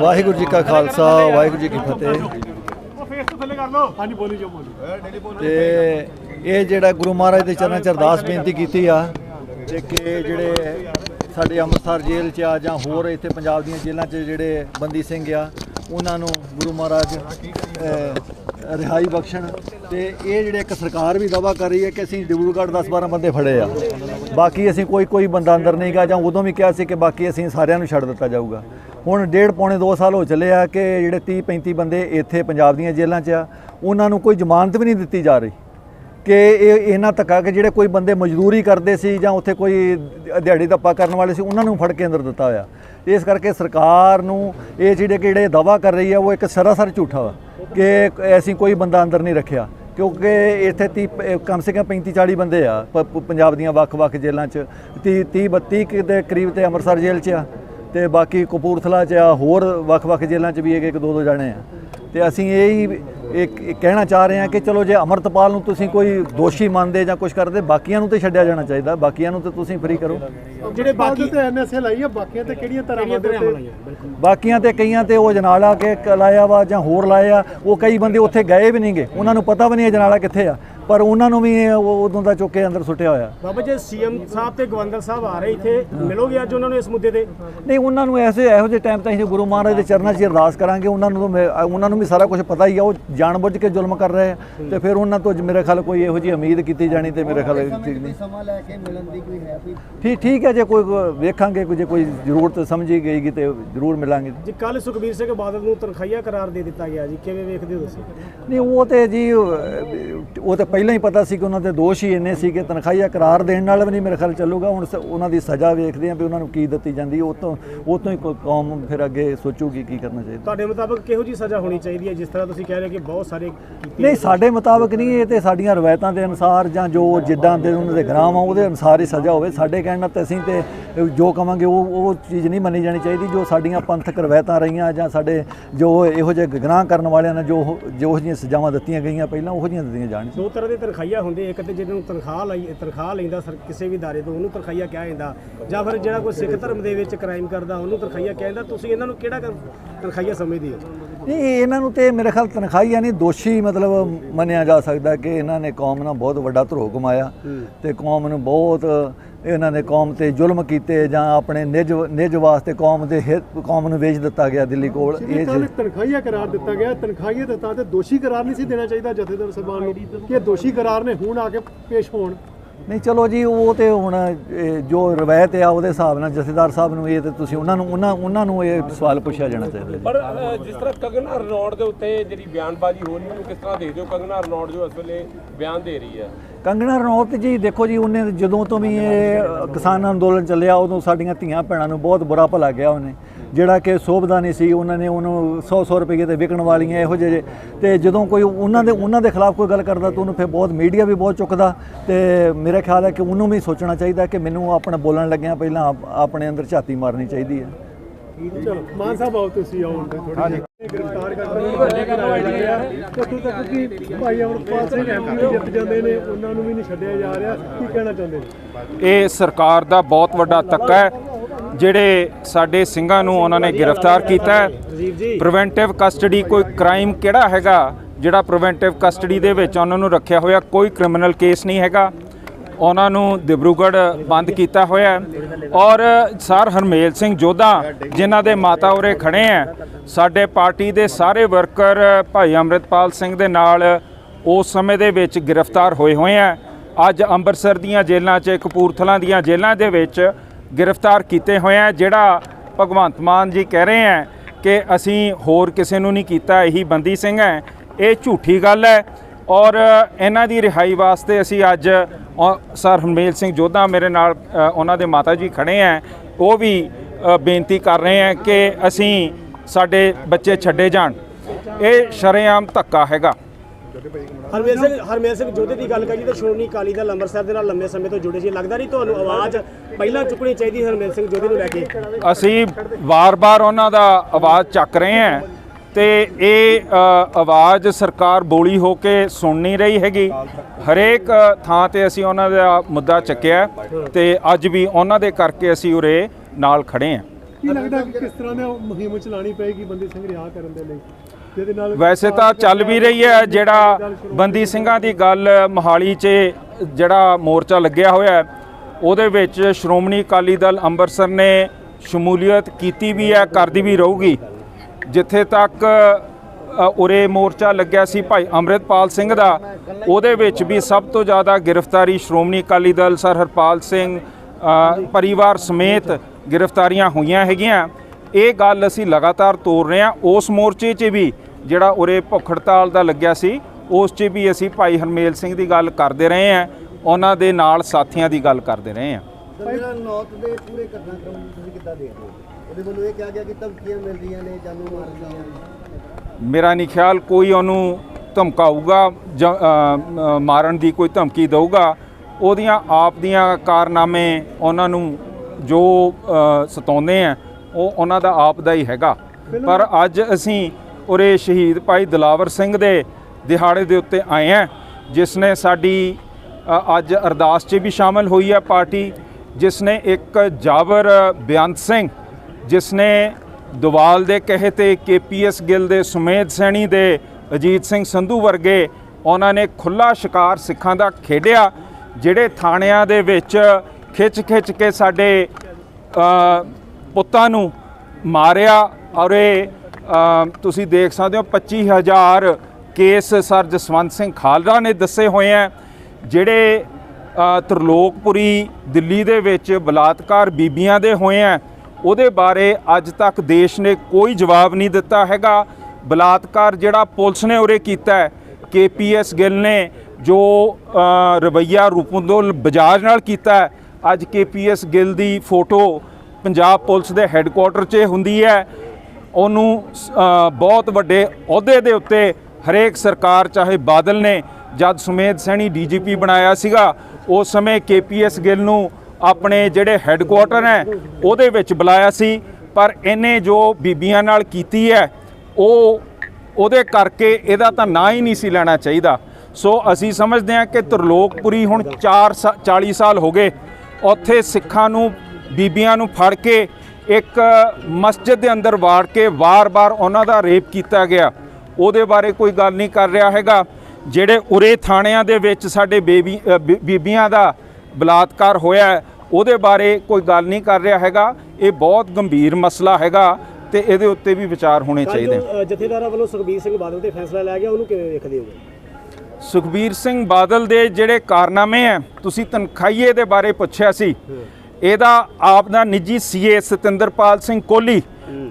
ਵਾਹਿਗੁਰੂ ਜੀ ਕਾ ਖਾਲਸਾ ਵਾਹਿਗੁਰੂ ਜੀ ਕੀ ਫਤਿਹ। ਤੇ ਇਹ ਜਿਹੜਾ ਗੁਰੂ ਮਹਾਰਾਜ ਦੇ ਚਰਨਾਂ 'ਚ ਅਰਦਾਸ ਬੇਨਤੀ ਕੀਤੀ ਆ ਤੇ ਕਿ ਜਿਹੜੇ ਸਾਡੇ ਅੰਮ੍ਰਿਤਸਰ ਜੇਲ੍ਹ 'ਚ ਆ ਜਾਂ ਹੋਰ ਇੱਥੇ ਪੰਜਾਬ ਦੀਆਂ ਜੇਲ੍ਹਾਂ 'ਚ ਜਿਹੜੇ ਬੰਦੀ ਸਿੰਘ ਆ ਉਹਨਾਂ ਨੂੰ ਗੁਰੂ ਮਹਾਰਾਜ ਰਿਹਾਈ ਬਖਸ਼ਣ। ਤੇ ਇਹ ਜਿਹੜੇ ਇੱਕ ਸਰਕਾਰ ਵੀ ਦਾਵਾ ਕਰ ਰਹੀ ਹੈ ਕਿ ਅਸੀਂ ਡਿਬਰੂਗੜ੍ਹ 10 12 ਬੰਦੇ ਫੜੇ ਆ। ਬਾਕੀ ਅਸੀਂ ਕੋਈ ਕੋਈ ਬੰਦਾ ਅੰਦਰ ਨਹੀਂ ਗਾ ਜਾਂ ਉਦੋਂ ਵੀ ਕਿਹਾ ਸੀ ਕਿ ਬਾਕੀ ਅਸੀਂ ਸਾਰਿਆਂ ਨੂੰ ਛੱਡ ਦਿੱਤਾ ਜਾਊਗਾ। ਹੁਣ ਡੇਢ ਪੌਣੇ 2 ਸਾਲ ਹੋ ਚੱਲੇ ਆ ਕਿ ਜਿਹੜੇ 30 35 ਬੰਦੇ ਇੱਥੇ ਪੰਜਾਬ ਦੀਆਂ ਜੇਲ੍ਹਾਂ 'ਚ ਆ, ਉਹਨਾਂ ਨੂੰ ਕੋਈ ਜ਼ਮਾਨਤ ਵੀ ਨਹੀਂ ਦਿੱਤੀ ਜਾ ਰਹੀ ਕਿ ਇਹ ਇਹਨਾਂ ਧੱਕਾ ਕਿ ਜਿਹੜੇ ਕੋਈ ਬੰਦੇ ਮਜ਼ਦੂਰੀ ਕਰਦੇ ਸੀ ਜਾਂ ਉੱਥੇ ਕੋਈ ਦਿਹਾੜੀ ਧੱਪਾ ਕਰਨ ਵਾਲੇ ਸੀ, ਉਹਨਾਂ ਨੂੰ ਫੜ ਕੇ ਅੰਦਰ ਦਿੱਤਾ ਹੋਇਆ। ਇਸ ਕਰਕੇ ਸਰਕਾਰ ਨੂੰ ਇਹ ਜਿਹੜੇ ਕਿ ਜਿਹੜੇ ਦਾਵਾ ਕਰ ਰਹੀ ਆ, ਉਹ ਇੱਕ ਸਰਾਸਰ ਝੂਠਾ ਵਾ ਕਿ ਅਸੀਂ ਕੋਈ ਬੰਦਾ ਅੰਦਰ ਨਹੀਂ ਰੱਖਿਆ। ਕਿਉਂਕਿ ਇੱਥੇ 30 ਕਮ ਸੇ ਕਮ 35 40 ਬੰਦੇ ਆ, ਪ- ਪ- ਪੰਜਾਬ ਦੀਆਂ ਵੱਖ-ਵੱਖ ਜੇਲ੍ਹਾਂ 'ਚ। 30 30 32 ਦੇ ਕਰੀਬ ਤੇ ਅੰਮ੍ਰਿਤਸਰ ਜੇਲ੍ਹ 'ਚ ਆ। ਤੇ ਬਾਕੀ ਕਪੂਰਥਲਾ 'ਚ ਆ ਹੋਰ ਵੱਖ-ਵੱਖ ਜੇਲ੍ਹਾਂ 'ਚ ਵੀ ਇੱਕ ਇੱਕ ਦੋ ਦੋ ਜਾਣੇ ਆ। ਤੇ ਅਸੀਂ ਇਹ ਹੀ ਇੱਕ ਕਹਿਣਾ ਚਾਹ ਰਹੇ ਹਾਂ ਕਿ ਚਲੋ ਜੇ ਅਮਰਤਪਾਲ ਨੂੰ ਤੁਸੀਂ ਕੋਈ ਦੋਸ਼ੀ ਮੰਨਦੇ ਜਾਂ ਕੁਝ ਕਰਦੇ ਬਾਕੀਆਂ ਨੂੰ ਤੇ ਛੱਡਿਆ ਜਾਣਾ ਚਾਹੀਦਾ ਬਾਕੀਆਂ ਨੂੰ ਤੇ ਤੁਸੀਂ ਫ੍ਰੀ ਕਰੋ। ਜਿਹੜੇ ਬਾਕੀ ਤੇ ਐਨਐਸਏ ਲਾਈ ਆ ਬਾਕੀਆਂ ਤੇ ਕਿਹੜੀਆਂ ਤਰ੍ਹਾਂ ਦੇ ਬਾਕੀਆਂ ਤੇ ਕਈਆਂ ਤੇ ਉਹ ਜਨਾਲਾ ਕੇ ਲਾਇਆ ਵਾ ਜਾਂ ਹੋਰ ਲਾਇਆ ਉਹ ਕਈ ਬੰਦੇ ਉੱਥੇ ਗਏ ਵੀ ਨਹੀਂਗੇ ਉਹਨਾਂ ਨੂੰ ਪਤਾ ਵੀ ਨਹੀਂ ਜਨਾਲਾ ਕਿੱਥੇ ਆ। ਪਰ ਉਹਨਾਂ ਨੂੰ ਵੀ ਉਹ ਉਦੋਂ ਦਾ ਚੁੱਕ ਕੇ ਅੰਦਰ ਸੁੱਟਿਆ ਹੋਇਆ। ਬਾਬਾ ਜੀ ਸੀਐਮ ਸਾਹਿਬ ਤੇ ਗਵਰਨਰ ਸਾਹਿਬ ਆ ਰਹੇ ਇੱਥੇ ਮਿਲੋਗੇ ਅੱਜ ਉਹਨਾਂ ਨੂੰ ਇਸ ਮੁੱਦੇ ਤੇ? ਨਹੀਂ ਉਹਨਾਂ ਨੂੰ ਐਸੇ ਇਹੋ ਜਿਹੇ ਟਾਈਮ ਤਾਂ ਅਸੀਂ ਗੁਰੂ ਮਹਾਰਾਜ ਦੇ ਚਰਨਾਂ 'ਚ ਅਰਦਾਸ ਕਰਾਂਗੇ। ਉਹਨਾਂ ਨੂੰ ਉਹਨਾਂ ਨੂੰ ਵੀ ਸਾਰਾ ਕੁਝ ਪਤਾ ਹੀ ਆ ਉਹ ਜਾਣਬੁੱਝ ਕੇ ਜ਼ੁਲਮ ਕਰ ਰਹੇ ਆ। ਤੇ ਫਿਰ ਉਹਨਾਂ ਤੋਂ ਮੇਰੇ ਖਿਆਲ ਕੋਈ ਇਹੋ ਜਿਹੀ ਉਮੀਦ ਕੀਤੀ ਜਾਣੀ ਤੇ ਮੇਰੇ ਖਿਆਲ ਠੀਕ ਨਹੀਂ। ਸਮਾਂ ਲੈ ਕੇ ਮਿਲਣ ਦੀ ਕੋਈ ਹੈ ਕੋਈ? ਠੀਕ ਠੀਕ ਹੈ ਜੇ ਕੋਈ ਵੇਖਾਂਗੇ ਕੋਈ ਜੇ ਕੋਈ ਜ਼ਰੂਰਤ ਸਮਝੀ ਗਈਗੀ ਤੇ ਜ਼ਰੂਰ ਮਿਲਾਂਗੇ। ਜੀ ਕੱਲ ਸੁਖਬੀਰ ਸਿੰਘ ਬਾਦਲ ਨੂੰ ਤਨਖਾਹੀਆ ਕਰਾਰ ਦੇ ਦਿੱਤਾ ਗਿਆ ਜੀ ਕਿਵੇਂ ਵੇਖਦੇ ਹੋ ਤੁਸੀਂ? ਨਹੀਂ ਉਹ ਤੇ ਜੀ ਉਹ ਤਾਂ ਪਹਿਲਾਂ ਹੀ ਪਤਾ ਸੀ ਕਿ ਉਹਨਾਂ ਦੇ ਦੋਸ਼ ਹੀ ਇੰਨੇ ਸੀ ਕਿ ਤਨਖਾਹੀਆ ਕਰਾਰ ਦੇਣ ਨਾਲ ਵੀ ਨਹੀਂ ਮੇਰੇ ਖਿਆਲ ਚੱਲੂਗਾ। ਹੁਣ ਉਹਨਾਂ ਦੀ ਸਜ਼ਾ ਵੇਖਦੇ ਆਂ ਵੀ ਉਹਨਾਂ ਨੂੰ ਕੀ ਦਿੱਤੀ ਜਾਂਦੀ। ਉਹ ਤੋਂ ਉਹ ਤੋਂ ਹੀ ਕੋਈ ਕੌਮ ਫਿਰ ਅੱਗੇ ਸੋਚੂਗੀ ਕੀ ਕਰਨਾ ਚਾਹੀਦਾ। ਤੁਹਾਡੇ ਮੁਤਾਬਕ ਕਿਹੋ ਜੀ ਸਜ਼ਾ ਹੋਣੀ ਚਾਹੀਦੀ ਹੈ? ਜਿਸ ਤਰ੍ਹਾਂ ਤੁਸੀਂ ਕਹਿ ਰਹੇ ਹੋ ਕਿ ਬਹੁਤ ਸਾਰੇ ਨਹੀਂ ਸਾਡੇ ਮੁਤਾਬਕ ਨਹੀਂ ਇਹ ਤੇ ਸਾਡੀਆਂ ਰਵਾਇਤਾਂ ਦੇ ਅਨੁਸਾਰ ਜਾਂ ਜੋ ਜਿੱਦਾਂ ਦੇ ਉਹਨਾਂ ਦੇ ਗ੍ਰਾਮ ਆ ਉਹਦੇ ਅਨੁਸਾਰ ਹੀ ਸਜ਼ਾ ਹੋਵੇ। ਸਾਡੇ ਕਹਿਣ ਨਾਲ ਤੇ ਅਸੀਂ ਤੇ ਜੋ ਕਵਾਂਗੇ ਉਹ ਉਹ ਚੀਜ਼ ਨਹੀਂ ਮੰਨੀ ਜਾਣੀ ਚਾਹੀਦੀ। ਜੋ ਸਾਡੀਆਂ ਪੰਥਕ ਰਵਾਇਤਾਂ ਰਹੀਆਂ ਜਾਂ ਸਾਡੇ ਜੋ ਇਹੋ ਜਿਹੇ ਗੁਨਾਹ ਕਰਨ ਵਾਲਿਆਂ ਨੇ ਜੋ ਜੋ ਜਿਹੀਆਂ ਸਜ਼ਾਵਾਂ ਦਿੱਤੀਆਂ ਗਈਆਂ ਪਹਿਲਾਂ ਉਹੋ ਜਿਹੀਆਂ ਦਿੱਤੀਆਂ ਜਾਣ। ਦੋ ਤਰ੍ਹਾਂ ਦੇ ਤਨਖਾਹੀਆ ਹੁੰਦੇ ਇੱਕ ਤੇ ਜਿਹਨਾਂ ਨੂੰ ਤਨਖਾਹ ਲਈ ਤਨਖਾਹ ਲੈਂਦਾ ਸਰ ਕਿਸੇ ਵੀ ادارے ਤੋਂ ਉਹਨੂੰ ਤਨਖਾਹੀਆ ਕਿਹਾ ਜਾਂਦਾ ਜਾਂ ਫਿਰ ਜਿਹੜਾ ਕੋਈ ਸਿੱਖ ਧਰਮ ਦੇ ਵਿੱਚ ਕ੍ਰਾਈਮ ਕਰਦਾ ਉਹਨੂੰ ਤਨਖਾਹੀਆ ਕਿਹਾ ਜਾਂਦਾ ਤੁਸੀਂ ਇਹਨਾਂ ਨੂੰ ਕਿਹੜਾ ਤਨਖਾਹੀਆ ਸਮਝਦੇ ਹੋ ਨਹੀਂ ਇਹਨਾਂ ਨੂੰ ਤੇ ਮੇਰੇ ਖਿਆਲ ਤਨਖਾਹੀਆ ਨਹੀਂ ਦੋਸ਼ੀ ਮਤਲਬ ਮੰਨਿਆ ਜਾ ਸਕਦਾ ਕਿ ਇਹਨਾਂ ਨੇ ਕੌਮ ਨਾਲ ਬਹੁਤ ਵੱਡਾ ਧਰੋ ਕਮਾਇਆ ਤੇ ਕੌਮ ਨੂੰ ਬਹੁਤ ਇਹਨਾਂ ਨੇ ਕੌਮ ਤੇ ਜ਼ੁਲਮ ਕੀਤੇ ਜਾਂ ਆਪਣੇ ਨਿਜ ਨਿਜ ਵਾਸਤੇ ਕੌਮ ਦੇ ਹਿੱਤ ਕੌਮ ਨੂੰ ਵੇਚ ਦਿੱਤਾ ਗਿਆ ਦਿੱਲੀ ਕੋਲ। ਇਹ ਤਨਖਾਹੀਆ ਕਰਾਰ ਦਿੱਤਾ ਗਿਆ। ਤਨਖਾਹੀਆ ਦਿੱਤਾ ਤੇ ਦੋਸ਼ੀ ਕਰਾਰ ਨਹੀਂ ਸੀ ਦੇਣਾ ਚਾਹੀਦਾ ਜਥੇਦਾਰ ਸਾਹਿਬਾਨ ਨੂੰ। ਕਿ ਦੋਸ਼ੀ ਕਰਾਰ ਨੇ ਹੁਣ ਆ ਕੇ ਪੇਸ਼ ਹੋਣ। ਨਹੀਂ ਚਲੋ ਜੀ ਉਹ ਤੇ ਹੁਣ ਜੋ ਰਵਾਇਤ ਆ ਉਹਦੇ ਹਿਸਾਬ ਨਾਲ ਜਥੇਦਾਰ ਸਾਹਿਬ ਨੂੰ ਇਹ ਤੇ ਤੁਸੀਂ ਉਹਨਾਂ ਨੂੰ ਉਹਨਾਂ ਉਹਨਾਂ ਨੂੰ ਇਹ ਸਵਾਲ ਪੁੱਛਿਆ ਜਾਣਾ ਚਾਹੀਦਾ ਪਰ ਜਿਸ ਤਰ੍ਹਾਂ ਕੰਗਨਾ ਰਣੌੜ ਦੇ ਉੱਤੇ ਜਿਹੜੀ ਬਿਆਨਬਾਜ਼ੀ ਹੋ ਰਹੀ ਹੈ ਉਹਨੂੰ ਕਿਸ ਤਰ੍ਹਾਂ ਦੇਖਦੇ ਹੋ? ਕੰਗਨਾ ਰਣੌੜ ਜੋ ਇਸ ਵੇਲੇ ਬਿਆਨ ਦੇ ਰਹੀ ਹੈ। ਕੰਗਣਾ ਰਣੌਤ ਜੀ ਦੇਖੋ ਜੀ ਉਹਨੇ ਜਦੋਂ ਤੋਂ ਵੀ ਇਹ ਕਿਸਾਨ ਅੰਦੋਲਨ ਚੱਲਿਆ ਉਦੋਂ ਸਾਡੀਆਂ ਧੀਆਂ ਭੈਣਾਂ ਨੂੰ ਬਹੁਤ ਬੁਰਾ ਭਲਾ ਗਿਆ ਉਹਨੇ। ਜਿਹੜਾ ਕਿ ਸੋਭਦਾ ਨਹੀਂ ਸੀ ਉਹਨਾਂ ਨੇ ਉਹਨੂੰ 100 100 ਰੁਪਏ ਤੇ ਵਿਕਣ ਵਾਲੀਆਂ ਇਹੋ ਜਿਹੇ ਤੇ ਜਦੋਂ ਕੋਈ ਉਹਨਾਂ ਦੇ ਉਹਨਾਂ ਦੇ ਖਿਲਾਫ ਕੋਈ ਗੱਲ ਕਰਦਾ ਤਾਂ ਉਹਨੂੰ ਫਿਰ ਬਹੁਤ ਮੀਡੀਆ ਵੀ ਬਹੁਤ ਚੁੱਕਦਾ। ਤੇ ਮੇਰਾ ਖਿਆਲ ਹੈ ਕਿ ਉਹਨੂੰ ਵੀ ਸੋਚਣਾ ਚਾਹੀਦਾ ਕਿ ਮੈਨੂੰ ਆਪਣਾ ਬੋਲਣ ਲੱਗਿਆ ਪਹਿਲਾਂ ਆਪ- ਆਪਣੇ ਅੰਦਰ ਝਾਤੀ ਮਾਰਨੀ ਚਾਹੀਦੀ ਹੈ। ਚਲੋ ਮਾਨ ਸਾਹਿਬ ਆਓ ਤੁਸੀਂ ਆਓ ਹੁਣ ਥੋੜੀ ਜਿਹੀ। ਗ੍ਰਿਫਤਾਰ ਕਰਦੇ ਉੱਥੋਂ ਤੱਕ ਕਿ ਭਾਈ ਅਮਰਪਾਲ ਸਿੰਘ ਐਮਪੀ ਵੀ ਜਿੱਤ ਜਾਂਦੇ ਨੇ ਉਹਨਾਂ ਨੂੰ ਵੀ ਨਹੀਂ ਛੱਡਿਆ ਜਾ ਰਿਹਾ। ਕੀ ਕਹਿਣਾ ਚਾਹੁੰਦੇ ਨੇ? ਇਹ ਸਰਕਾਰ ਦਾ ਬਹੁਤ ਵੱਡਾ ਧੱਕਾ ਹੈ। ਜਿਹੜੇ ਸਾਡੇ ਸਿੰਘਾਂ ਨੂੰ ਉਹਨਾਂ ਨੇ ਗ੍ਰਿਫਤਾਰ ਕੀਤਾ ਹੈ। ਪ੍ਰੀਵੈਂਟਿਵ ਕਸਟਡੀ ਕੋਈ ਕ੍ਰਾਈਮ ਕਿਹੜਾ ਹੈਗਾ? ਜਿਹੜਾ ਪ੍ਰੀਵੈਂਟਿਵ ਕਸਟਡੀ ਦੇ ਵਿੱਚ ਉਹਨਾਂ ਨੂੰ ਰੱਖਿਆ ਹੋਇਆ ਕੋਈ ਕ੍ਰਿਮੀਨਲ ਕੇਸ ਨਹੀਂ ਹੈਗਾ। ਉਹਨਾਂ ਨੂੰ ਦਿਬਰੂਗੜ੍ਹ ਬੰਦ ਕੀਤਾ ਹੋਇਆ ਔਰ ਸਰ ਹਰਮੇਲ ਸਿੰਘ ਜੋਧਾ, ਜਿਨ੍ਹਾਂ ਦੇ ਮਾਤਾ ਉਰੇ ਖੜੇ ਹੈ, ਸਾਡੇ ਪਾਰਟੀ ਦੇ ਸਾਰੇ ਵਰਕਰ ਭਾਈ ਅੰਮ੍ਰਿਤਪਾਲ ਸਿੰਘ ਦੇ ਨਾਲ ਉਸ ਸਮੇਂ ਦੇ ਵਿੱਚ ਗ੍ਰਿਫਤਾਰ ਹੋਏ ਹੋਏ ਆ ਅੱਜ ਅੰਮ੍ਰਿਤਸਰ ਦੀਆਂ ਜੇਲ੍ਹਾਂ 'ਚ, ਕਪੂਰਥਲਾ ਦੀਆਂ ਜੇਲ੍ਹਾਂ ਦੇ ਵਿੱਚ ਗ੍ਰਿਫਤਾਰ ਕੀਤੇ ਹੋਏ ਆ ਜਿਹੜਾ ਭਗਵੰਤ ਮਾਨ ਜੀ ਕਹਿ ਰਹੇ ਆ ਕਿ ਅਸੀਂ ਹੋਰ ਕਿਸੇ ਨੂੰ ਨਹੀਂ ਕੀਤਾ ਇਹੀ ਬੰਦੀ ਸਿੰਘ ਹੈ ਇਹ ਝੂਠੀ ਗੱਲ ਹੈ। ਔਰ ਇਹਨਾਂ ਦੀ ਰਿਹਾਈ ਵਾਸਤੇ ਅਸੀਂ ਅੱਜ ਅ, ਸਰ ਹਰਮੇਲ ਸਿੰਘ ਜੋਧਾ ਮੇਰੇ ਨਾਲ ਉਹਨਾਂ ਦੇ ਮਾਤਾ ਜੀ ਖੜੇ ਆ। ਉਹ ਵੀ ਬੇਨਤੀ ਕਰ ਰਹੇ ਆ ਕਿ ਅਸੀਂ ਸਾਡੇ ਬੱਚੇ ਛੱਡੇ ਜਾਣ। ਇਹ ਸ਼ਰੇਆਮ ਧੱਕਾ ਹੈਗਾ। ਹਰਮੇਲ ਸਿੰਘ ਹਰਮੇਲ ਸਿੰਘ ਜੋਧੇ ਦੀ ਗੱਲ ਕਰੀਏ ਤਾਂ ਸ਼੍ਰੋਮਣੀ ਅਕਾਲੀ ਦਲ ਅੰਮ੍ਰਿਤਸਰ ਦੇ ਨਾਲ ਲੰਮੇ ਸਮੇਂ ਤੋਂ ਜੁੜੇ ਸੀ। ਲੱਗਦਾ ਨਹੀਂ ਤੁਹਾਨੂੰ ਆਵਾਜ਼ ਪਹਿਲਾਂ ਚੁੱਕਣੀ ਚਾਹੀਦੀ ਹਰਮੇਲ ਸਿੰਘ ਜੋਧੇ ਨੂੰ ਲੈ ਕੇ? ਅਸੀਂ ਵਾਰ-ਵਾਰ ਉਹਨਾਂ ਦਾ ਆਵਾਜ਼ ਚੱਕ ਰਹੇ ਹਾਂ ਤੇ ਇਹ ਆਵਾਜ਼ ਸਰਕਾਰ ਬੋਲੀ ਹੋ ਕੇ ਸੁਣ ਨਹੀਂ ਰਹੀ ਹੈਗੀ। ਹਰੇਕ ਥਾਂ ਤੇ ਅਸੀਂ ਉਹਨਾਂ ਦਾ ਮੁੱਦਾ ਚੱਕਿਆ ਤੇ ਅੱਜ ਵੀ ਉਹਨਾਂ ਦੇ ਕਰਕੇ ਅਸੀਂ ਉਰੇ ਨਾਲ ਖੜੇ ਹਾਂ। ਕੀ ਲੱਗਦਾ ਕਿ ਕਿਸ ਤਰ੍ਹਾਂ ਦੀ ਮੁਹਿੰਮ ਚਲਾਣੀ ਪਏਗੀ ਬੰਦੀ ਸਿੰਘ ਰਿਹਾ ਕਰਨ ਦੇ ਲਈ? ਵੈਸੇ ਤਾਂ ਚੱਲ ਵੀ ਰਹੀ ਹੈ ਜਿਹੜਾ ਬੰਦੀ ਸਿੰਘਾਂ ਦੀ ਗੱਲ ਮੋਹਾਲੀ 'ਚ ਜਿਹੜਾ ਮੋਰਚਾ ਲੱਗਿਆ ਹੋਇਆ ਉਹਦੇ ਵਿੱਚ ਸ਼੍ਰੋਮਣੀ ਅਕਾਲੀ ਦਲ ਅੰਮ੍ਰਿਤਸਰ ਨੇ ਸ਼ਮੂਲੀਅਤ ਕੀਤੀ ਵੀ ਹੈ, ਕਰਦੀ ਵੀ ਰਹੂਗੀ। ਜਿੱਥੇ ਤੱਕ ਉਰੇ ਮੋਰਚਾ ਲੱਗਿਆ ਸੀ ਭਾਈ ਅੰਮ੍ਰਿਤਪਾਲ ਸਿੰਘ ਦਾ, ਉਹਦੇ ਵਿੱਚ ਵੀ ਸਭ ਤੋਂ ਜ਼ਿਆਦਾ ਗ੍ਰਿਫਤਾਰੀ ਸ਼੍ਰੋਮਣੀ ਅਕਾਲੀ ਦਲ ਸਰ ਹਰਪਾਲ ਸਿੰਘ ਪਰਿਵਾਰ ਸਮੇਤ ਗ੍ਰਿਫਤਾਰੀਆਂ ਹੋਈਆਂ ਹੈਗੀਆਂ। ਇਹ ਗੱਲ ਅਸੀਂ ਲਗਾਤਾਰ ਤੋਰ ਰਹੇ ਹਾਂ, ਉਸ ਮੋਰਚੇ 'ਚ ਵੀ ਜਿਹੜਾ ਉਰੇ ਭੁੱਖ ਹੜਤਾਲ ਦਾ ਲੱਗਿਆ ਸੀ ਉਸ 'ਚ ਵੀ ਅਸੀਂ ਭਾਈ ਹਰਮੇਲ ਸਿੰਘ ਦੀ ਗੱਲ ਕਰਦੇ ਰਹੇ ਹਾਂ ਉਹਨਾਂ ਦੇ ਨਾਲ ਸਾਥੀਆਂ ਦੀ ਗੱਲ ਕਰਦੇ ਰਹੇ ਹਾਂ। ਜਿਹੜਾ ਨੌਤ ਦੇ ਪੂਰੇ ਘਟਨਾਕ੍ਰਮ ਨੂੰ ਤੁਸੀਂ ਕਿੱਦਾਂ ਦੇਖਦੇ ਹੋ? ਉਹਦੇ ਵੱਲੋਂ ਇਹ ਕਿਹਾ ਗਿਆ ਕਿ ਧਮਕੀਆਂ ਮਿਲ ਰਹੀਆਂ ਨੇ ਜਾਨੂ ਮਾਰ ਰਹੀਆਂ ਨੇ। ਮੇਰਾ ਨਹੀਂ ਖਿਆਲ ਕੋਈ ਉਹਨੂੰ ਧਮਕਾਊਗਾ ਜਾਂ ਮਾਰਨ ਦੀ ਕੋਈ ਧਮਕੀ ਦਊਗਾ। ਉਹਦੀਆਂ ਆਪ ਦੀਆਂ ਕਾਰਨਾਮੇ ਉਹਨਾਂ ਨੂੰ ਜੋ ਸਤਾਉਂਦੇ ਆ ਉਹ ਉਹਨਾਂ ਦਾ ਆਪ ਦਾ ਹੀ ਹੈਗਾ। ਪਰ ਅੱਜ ਅਸੀਂ ਉਰੇ ਸ਼ਹੀਦ ਭਾਈ ਦਲਾਵਰ ਸਿੰਘ ਦੇ ਦਿਹਾੜੇ ਦੇ ਉੱਤੇ ਆਏ ਆ ਜਿਸ ਨੇ ਸਾਡੀ ਅੱਜ ਅਰਦਾਸ 'ਚ ਵੀ ਸ਼ਾਮਲ ਹੋਈ ਹੈ ਪਾਰਟੀ, ਜਿਸ ਨੇ ਇੱਕ ਜਾਬਰ ਬੇਅੰਤ ਸਿੰਘ, ਜਿਸ ਨੇ ਦੁਵਾਲ ਦੇ ਕਹੇ ਤੇ ਕੇਪੀਐਸ ਗਿੱਲ ਦੇ ਸੁਮੇਧ ਸੈਣੀ ਦੇ ਅਜੀਤ ਸਿੰਘ ਸੰਧੂ ਵਰਗੇ ਉਹਨਾਂ ਨੇ ਖੁੱਲਾ ਸ਼ਿਕਾਰ ਸਿੱਖਾਂ ਦਾ ਖੇਡਿਆ, ਜਿਹੜੇ ਥਾਣਿਆਂ ਦੇ ਵਿੱਚ ਖਿੱਚ ਖਿੱਚ ਕੇ ਸਾਡੇ ਪੁੱਤਾਂ ਨੂੰ ਮਾਰਿਆ ਔਰ ਇਹ ਤੁਸੀਂ ਦੇਖ ਸਕਦੇ ਹੋ 25000 ਕੇਸ ਸਰ ਜਸਵੰਤ ਸਿੰਘ ਖਾਲੜਾ ਨੇ ਦੱਸੇ ਹੋਏ ਆ ਜਿਹੜੇ ਤਰਲੋਕਪੁਰੀ ਦਿੱਲੀ ਦੇ ਵਿੱਚ ਬਲਾਤਕਾਰ ਬੀਬੀਆਂ ਦੇ ਹੋਏ ਆ ਉਹਦੇ ਬਾਰੇ ਅੱਜ ਤੱਕ ਦੇਸ਼ ਨੇ ਕੋਈ ਜਵਾਬ ਨਹੀਂ ਦਿੱਤਾ ਹੈਗਾ। ਬਲਾਤਕਾਰ ਜਿਹੜਾ ਪੁਲਿਸ ਨੇ ਉਰੇ ਕੀਤਾ ਹੈ ਕੇਪੀਐਸ ਗਿੱਲ ਨੇ ਜੋ ਅ, ਰਵੱਈਆ ਰੂਪੰਦੋਲ ਬਜਾਜ ਨਾਲ ਕੀਤਾ ਹੈ ਅੱਜ ਕੇਪੀਐਸ ਗਿੱਲ ਦੀ ਫੋਟੋ ਪੰਜਾਬ ਪੁਲਿਸ ਦੇ ਹੈੱਡਕੁਆਟਰ 'ਚ ਹੁੰਦੀ ਹੈ। ਉਹਨੂੰ ਬਹੁਤ ਵੱਡੇ ਅਹੁਦੇ ਦੇ ਉੱਤੇ ਹਰੇਕ ਸਰਕਾਰ, ਚਾਹੇ ਬਾਦਲ ਨੇ ਜਦ ਸੁਮੇਧ ਸੈਣੀ ਡੀਜੀਪੀ ਬਣਾਇਆ ਸੀਗਾ, ਉਸ ਸਮੇਂ ਕੇਪੀਐਸ ਗਿੱਲ ਨੂੰ ਆਪਣੇ ਜਿਹੜੇ ਹੈੱਡਕੁਆਟਰ ਹੈ, ਉਹਦੇ ਵਿੱਚ ਬੁਲਾਇਆ ਸੀ। ਪਰ ਇਹਨੇ ਜੋ ਬੀਬੀਆਂ ਨਾਲ ਕੀਤੀ ਹੈ, ਉਹ, ਉਹਦੇ ਕਰਕੇ ਇਹਦਾ ਤਾਂ ਨਾਂ ਹੀ ਨਹੀਂ ਸੀ ਲੈਣਾ ਚਾਹੀਦਾ। ਸੋ ਅਸੀਂ ਸਮਝਦੇ ਹਾਂ ਕਿ ਤਰਲੋਕਪੁਰੀ ਹੁਣ 4 40 ਸਾਲ ਹੋ ਗਏ। ਉੱਥੇ ਸਿੱਖਾਂ ਨੂੰ, ਬੀਬੀਆਂ ਨੂੰ ਫੜ ਕੇ ਇੱਕ ਮਸਜਿਦ ਦੇ ਅੰਦਰ ਵਾੜ ਕੇ ਵਾਰ-ਵਾਰ ਉਹਨਾਂ ਦਾ ਰੇਪ ਕੀਤਾ ਗਿਆ। ਉਹਦੇ ਬਾਰੇ ਕੋਈ ਗੱਲ ਨਹੀਂ ਕਰ ਰਿਹਾ ਹੈਗਾ। ਜਿਹੜੇ ਉਰੇ ਥਾਣਿਆਂ ਦੇ ਵਿੱਚ ਸਾਡੇ ਬੇਬੀ ਬੀਬੀਆਂ ਦਾ ਬਲਾਤਕਾਰ ਹੋਇਆ ਉਹਦੇ ਬਾਰੇ ਕੋਈ ਗੱਲ ਨਹੀਂ ਕਰ ਰਿਹਾ ਹੈਗਾ। ਇਹ ਬਹੁਤ ਗੰਭੀਰ ਮਸਲਾ ਹੈਗਾ ਤੇ ਇਹਦੇ ਉੱਤੇ ਵੀ ਵਿਚਾਰ ਹੋਣੇ ਚਾਹੀਦੇ। ਜਥੇਦਾਰਾਂ ਵੱਲੋਂ ਸੁਖਬੀਰ ਸਿੰਘ ਬਾਦਲ ਤੇ ਫੈਸਲਾ ਲਿਆ ਗਿਆ ਉਹਨੂੰ ਕਿਵੇਂ ਵੇਖਦੇ ਹੋ ਸੁਖਬੀਰ ਸਿੰਘ ਬਾਦਲ ਦੇ ਜਿਹੜੇ ਕਾਰਨਾਮੇ ਹੈ ਤੁਸੀਂ ਤਨਖਾਹੀਏ ਦੇ ਬਾਰੇ ਪੁੱਛਿਆ ਸੀ। ਇਹਦਾ ਆਪ ਦਾ ਨਿੱਜੀ ਸੀਏ ਸਤਿੰਦਰਪਾਲ ਸਿੰਘ ਕੋਹਲੀ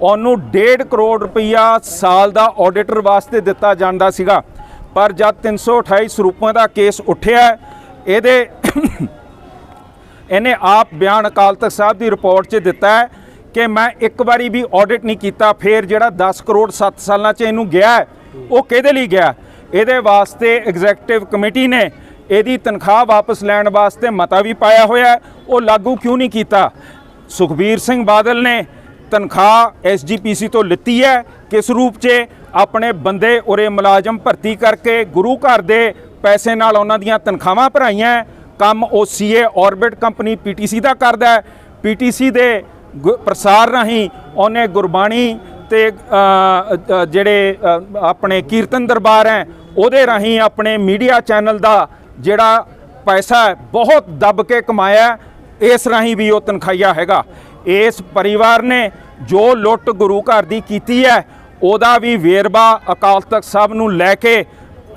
ਉਹਨੂੰ 1.5 ਕਰੋੜ ਰੁਪਈਆ ਸਾਲ ਦਾ ਆਡੀਟਰ ਵਾਸਤੇ ਦਿੱਤਾ ਜਾਂਦਾ ਸੀਗਾ। ਪਰ ਜਦ 328 ਸਰੂਪਾਂ ਦਾ ਕੇਸ ਉੱਠਿਆ, ਇਹਦੇ ਇਹਨੇ ਆਪ ਬਿਆਨ ਅਕਾਲ ਤਖਤ ਸਾਹਿਬ ਦੀ ਰਿਪੋਰਟ 'ਚ ਦਿੱਤਾ ਹੈ ਕਿ ਮੈਂ ਇੱਕ ਵਾਰੀ ਵੀ ਆਡਿਟ ਨਹੀਂ ਕੀਤਾ, ਫਿਰ ਜਿਹੜਾ 10 ਕਰੋੜ 7 ਸਾਲਾਂ 'ਚ ਇਹਨੂੰ ਗਿਆ ਉਹ ਕਿਹਦੇ ਲਈ ਗਿਆ? ਇਹਦੇ ਵਾਸਤੇ ਐਗਜ਼ੈਕਟਿਵ ਕਮੇਟੀ ਨੇ ਇਹਦੀ ਤਨਖਾਹ ਵਾਪਸ ਲੈਣ ਵਾਸਤੇ ਮਤਾ ਵੀ ਪਾਇਆ ਹੋਇਆ ਉਹ ਲਾਗੂ ਕਿਉਂ ਨਹੀਂ ਕੀਤਾ? ਸੁਖਬੀਰ ਸਿੰਘ ਬਾਦਲ ਨੇ ਤਨਖਾਹ ਐਸਜੀਪੀਸੀ ਤੋਂ ਲਿੱਤੀ ਹੈ। ਕਿਸ ਰੂਪ 'ਚ? ਆਪਣੇ ਬੰਦੇ ਉਰੇ ਮੁਲਾਜ਼ਮ ਭਰਤੀ ਕਰਕੇ ਗੁਰੂ ਘਰ ਦੇ ਪੈਸੇ ਨਾਲ ਉਹਨਾਂ ਦੀਆਂ ਤਨਖਾਹਾਂ ਭਰਾਈਆਂ ਕੰਮ ਉਹ ਸੀਏ ਆਰਬਿਟ ਕੰਪਨੀ ਪੀਟੀਸੀ ਦਾ ਕਰਦਾ ਹੈ। ਪੀਟੀਸੀ ਦੇ ਗੁ- ਪ੍ਰਸਾਰ ਰਾਹੀਂ ਉਹਨੇ ਗੁਰਬਾਣੀ ਤੇ ਜਿਹੜੇ ਆਪਣੇ ਕੀਰਤਨ ਦਰਬਾਰ ਹੈ, ਉਹਦੇ ਰਾਹੀਂ ਆਪਣੇ ਮੀਡੀਆ ਚੈਨਲ ਦਾ ਜਿਹੜਾ ਪੈਸਾ ਬਹੁਤ ਦੱਬ ਕੇ ਕਮਾਇਆ ਇਸ ਰਾਹੀਂ ਵੀ ਉਹ ਤਨਖਾਹੀਆ ਹੈਗਾ। ਇਸ ਪਰਿਵਾਰ ਨੇ ਜੋ ਲੁੱਟ ਗੁਰੂ ਘਰ ਦੀ ਕੀਤੀ ਹੈ, ਉਹਦਾ ਵੀ ਵੇਰਵਾ ਅਕਾਲ ਤਖਤ ਸਾਹਿਬ ਨੂੰ ਲੈ ਕੇ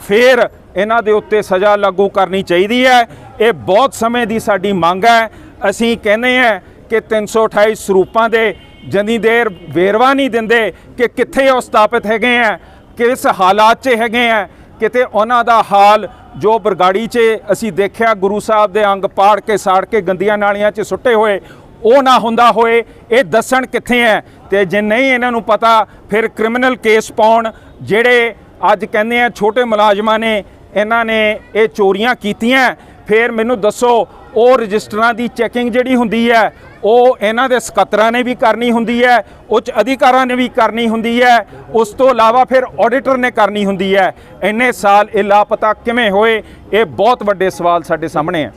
ਫਿਰ ਇਹਨਾਂ ਦੇ ਉੱਤੇ ਸਜ਼ਾ ਲਾਗੂ ਕਰਨੀ ਚਾਹੀਦੀ ਹੈ। ਇਹ ਬਹੁਤ ਸਮੇਂ ਦੀ ਸਾਡੀ ਮੰਗ ਹੈ। ਅਸੀਂ ਕਹਿੰਦੇ ਹਾਂ ਕਿ 328 ਸਰੂਪਾਂ ਦੇ ਜਨੀ ਦੇਰ ਵੇਰਵਾ ਨਹੀਂ ਦਿੰਦੇ ਕਿ ਕਿੱਥੇ ਉਹ ਸਥਾਪਿਤ ਹੈਗੇ ਆ ਕਿਸ ਹਾਲਾਤ 'ਚ ਹੈਗੇ ਆ ਕਿਤੇ ਉਹਨਾਂ ਦਾ ਹਾਲ ਜੋ ਬਰਗਾੜੀ 'ਚ ਅਸੀਂ ਦੇਖਿਆ ਗੁਰੂ ਸਾਹਿਬ ਦੇ ਅੰਗ ਪਾੜ ਕੇ ਸਾੜ ਕੇ ਗੰਦੀਆਂ ਨਾਲੀਆਂ 'ਚ ਸੁੱਟੇ ਹੋਏ, ਉਹ ਨਾ ਹੁੰਦਾ ਹੋਏ, ਇਹ ਦੱਸਣ ਕਿੱਥੇ ਹੈ? ਤੇ ਜੇ ਨਹੀਂ ਇਹਨਾਂ ਨੂੰ ਪਤਾ, ਫਿਰ ਕ੍ਰਿਮੀਨਲ ਕੇਸ ਪਾਉਣ, ਜਿਹੜੇ ਅੱਜ ਕਹਿੰਦੇ ਆ ਛੋਟੇ ਮੁਲਾਜ਼ਮਾਂ ਨੇ, ਇਹਨਾਂ ਨੇ ਇਹ ਚੋਰੀਆਂ ਕੀਤੀਆਂ। ਫਿਰ ਮੈਨੂੰ ਦੱਸੋ ਉਹ ਰਜਿਸਟਰਾਂ ਦੀ ਚੈਕਿੰਗ ਜਿਹੜੀ ਹੁੰਦੀ ਹੈ, ਉਹ ਇਹਨਾਂ ਦੇ ਸਕੱਤਰਾਂ ਨੇ ਵੀ ਕਰਨੀ ਹੁੰਦੀ ਹੈ, ਉੱਚ ਅਧਿਕਾਰਾਂ ਨੇ ਵੀ ਕਰਨੀ ਹੁੰਦੀ ਹੈ, ਉਸ ਤੋਂ ਇਲਾਵਾ ਫਿਰ ਆਡੀਟਰ ਨੇ ਕਰਨੀ ਹੁੰਦੀ ਹੈ। ਇੰਨੇ ਸਾਲ ਇਹ ਲਾਪਤਾ ਕਿਵੇਂ ਹੋਏ, ਇਹ ਬਹੁਤ ਵੱਡੇ ਸਵਾਲ ਸਾਡੇ ਸਾਹਮਣੇ ਹੈ।